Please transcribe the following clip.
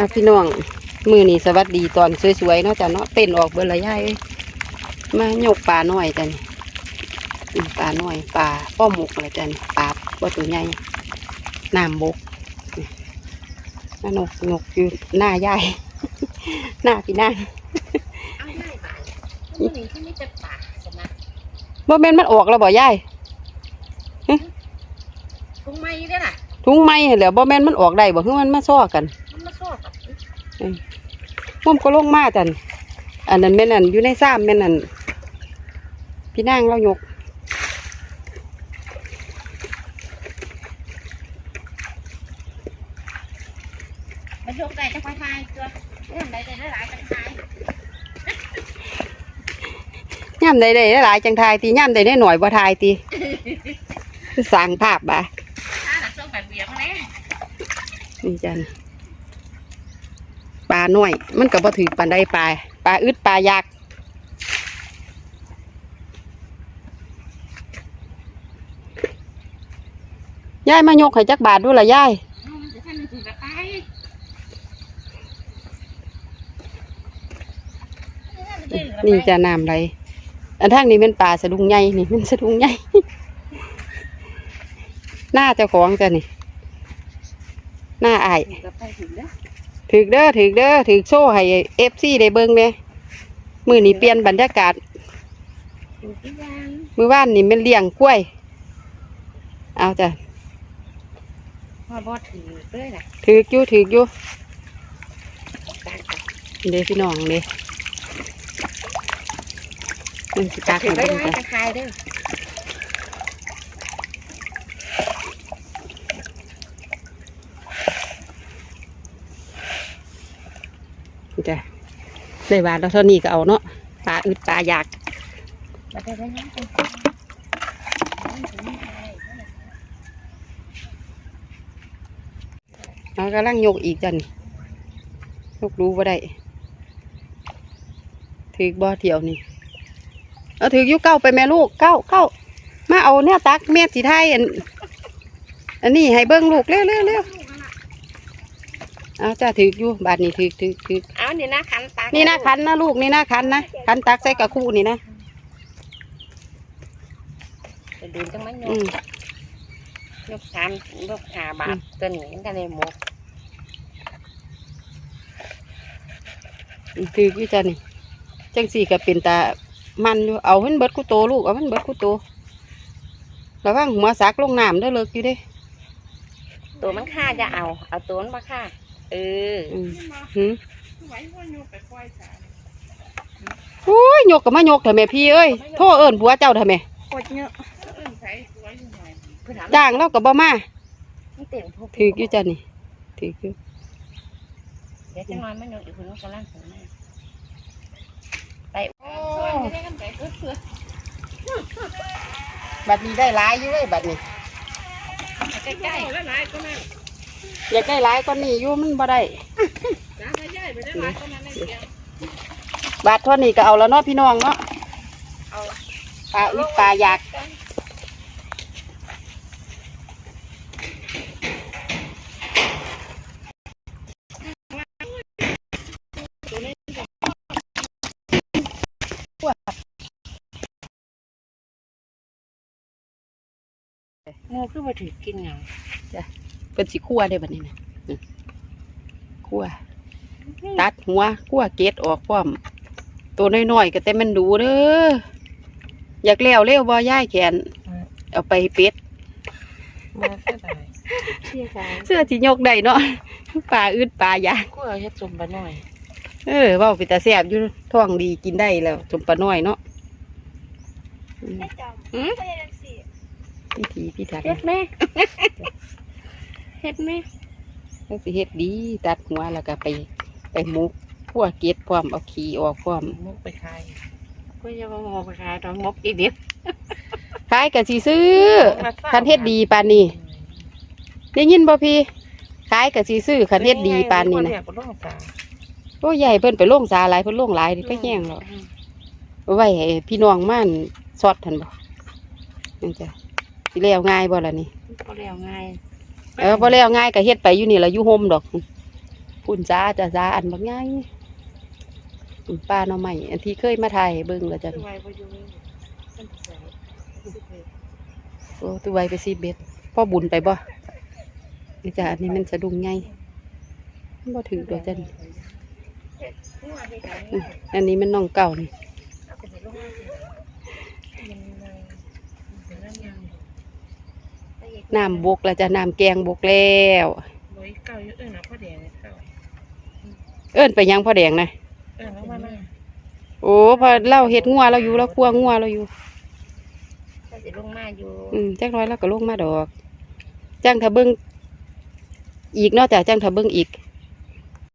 อะพี่น้องมือนี่สวัสดีตอนสวยๆเนาะจ้ะเนาะเต้นออกเบอร์ละย่ายเอ้ยมาโยกปลาหน่อยจ้ะนี่อืมปลาหน่อยปลาป้อหมกอะไรจ้ะนี่ปลาบ่ตัวใหญ่น้ำบกนี่มานกนกอยู่หน้ายายหน้าพี่นางเอาง่ายไปมันนี่ที่ไม่จะปากสนะบ่แม่นมันออกแล้วบ่ยายทุ่งไม้ได้อล่ะถุงไม้หั่นแหล้วบ่แม่นมันออกได้บ่คือมันมาซ้อกัน มันมาชอบกับ ม่วมก็ลงมาจันอันนั้นแม่นอันอยู่ในซ้ำแม่นอันพี่นางเรายกมันโยกได้จะควายทายตัวเรื่องใดได้หลายจังทายย่ำใดได้หลายจังทายตีย่ำใดได้หน่อยบ่ทายตีสั่งภาพบ่ะถ้าหลักส่งแบบเบียร์มาแล้วนี่จัน ปลาหน่อย มันก็บ่ถือปานใดปลาปลาอึดปลายากยายมายกให้จักบาทดูละยายมันจะท่านถือกระต่ายนี่จะน้ำไหลอันทางนี้เป็นปลาสะดุงใหญ่นี่เป็นสะดุงใหญ่หน้าเจ้าของจ้ะนี่ หน้าอาย ถือกระต่ายถึงแล้วถือเด้อถือเด้อถือโซ่ให้เอฟซีได้เบิ่งเนี่ยมือนี่เปลี่ยนบรรยากาศถือที่ยางมือว่านนี่เป็นเลี้ยงกล้วย เอาจ้ะพอบ่ถือเลยล่ะถืออยู่ถืออยู่ตากกับเด้พี่น้องเด้มันสิตากถืให้อได้เบิ่งหลายจ้ะจังทายเด้อจ้ะ ได้บาทแล้วเท่านี้ก็เอาเนาะปลาอึดปลาอยากมาได้ได้ยังจังเรากำลังยกอีกจันยกรู้ว่าได้ถือบ่อเที่ยวนี่เอาถือยุเก้าไปแม่ลูกเก้าเก้ามาเอาเนี่ยตักแม่สีไทยอันอันนี้ให้เบิ้งลูกเร็วเร็วเร็ว เอาจ้าถืออยู่บาทนี่ถือถือถือเอานี่นะขันตากนี่นะคันนะลูกนี่นะคันนะคันตักใส่กระคู่นี่นะจะดูจังมันโยอืกมยกสามยกห้าบาทตัวนี้มันก็เลยหมกถืออยู่จ้านี่จังสี่ก็เป็นตามันอยู่เอามันเบิดกูโตลูกเอามันเบิดกูโตระวังหัวสักลงน้ำเด้อเลิกอยู่เด้ตัวมันฆ่าจะเอา เอาตัวมันมาฆ่า เอออืมหืมโอ้ยยกกับมายกเถอะแม่พี่เอ้ยโทษเอิญผัวเจ้าเถอะแม่โคตรเยอะเพื่อนถามจ้างแล้วกับบ่มามันเต็มพวกถืออยู่จ้ะนี่ถืออยู่เดี๋ยวจะนอนมันอยู่อีกคนนึงกำลังถึงมาไปโอ้บัดนี้ได้หลายอยู่เลยบัดนี้ใกล้ๆแล้วนายก็นั่น อยากได้หลายก็นี่อยู่มันบ่ได้จ้าใหญ่ไปได้หลายก็นั่นไม่เดียวบาทเท่านี้ก็เอาแล้วเนาะพี่น้องเนาะเอาปลาอึดปลาอยากงูคือมาถือกินเงา เป็นสิคั่วได้บัดนี้นะอืมคั่วตัดหัวคั่วเกล็ดออกพร้อม ตัวน้อยๆก็แต่มันดูเด้ออยากแล้วเร็วบ่ย่ายแขน เอาไปเป็ดมาเท่าไหร่เชี่ยใจเสื้อสิยกได้เนาะปลาอึดปลาอยากกูเอาเฮ็ดสมบัติหน่อย เออเว่าไปตาแซ่บอยู่ท้องดีกินได้แล้วสมปลาน้อยเนาะอืมหืมพิธีพิถันเฮ็ดไหม เฮ็ดไหมแล้วสิเฮ็ดดี ตัดหัวแล้วก็ไปไปหมุกพัวเกล็ดพร้อมเอาขี้ออกพร้อมมุกไปขายกูจะมาหมกไปขายตอนมกอีเดียวขายก็สิซื้อคันเฮ็ดดีปานนี้ได้ยินบ่พี่ขายก็สิซื้อคันเฮ็ดดีปานนี้นะเรียกว่าล่องสาโอ้ใหญ่เพิ่นไปโล่งสาหลายเพิ่นโล่งหลายนี่ไปแห้งแล้วเอาไว้ให้พี่น้องม่านซอดทันบ่นั่นจ้ะสิแล้วง่ายบ่ล่ะนี่ก็เรียกง่าย เออบ่แล้วง่ายก็เฮ็ดไปอยู่นี่ล่ะอยู่โฮมดอกปุ่นจ้าจ้าจ้าอันบางง่ายปุ่นปลาหน่อใหม่อันที่เคยมาถ่ายเบิ่งแล้วจ้ะโอ้ตัวไวไปซีเบ็ดพ่อบุญไปบ่นี่จ้ะอันนี้มันสะดุ้งไงบ่ถือตัวจ้ะนี่หัวได้กันอันนี้มันน้องเก่านี่ นน้ำยังน้ำบกแล้วจ้ะน้ำแกงบกแล้วบ่อีเก่าอยู่เอิ้นเอาพ่อแดงเก่าเอิ้นไปยังพ่อแดงนะเอิ้นลงมามาโอ้พอเล่าเฮ็ดงัวเราอยู่เราคั่วงัวเราอยู่ถ้าสิลงมาอยู่อืมจักหน้อยเราก็ลงมาดอกจ้างถ้าเบิ่งอีกเนาะจ้ะจ้างถ้าเบิ่งอีก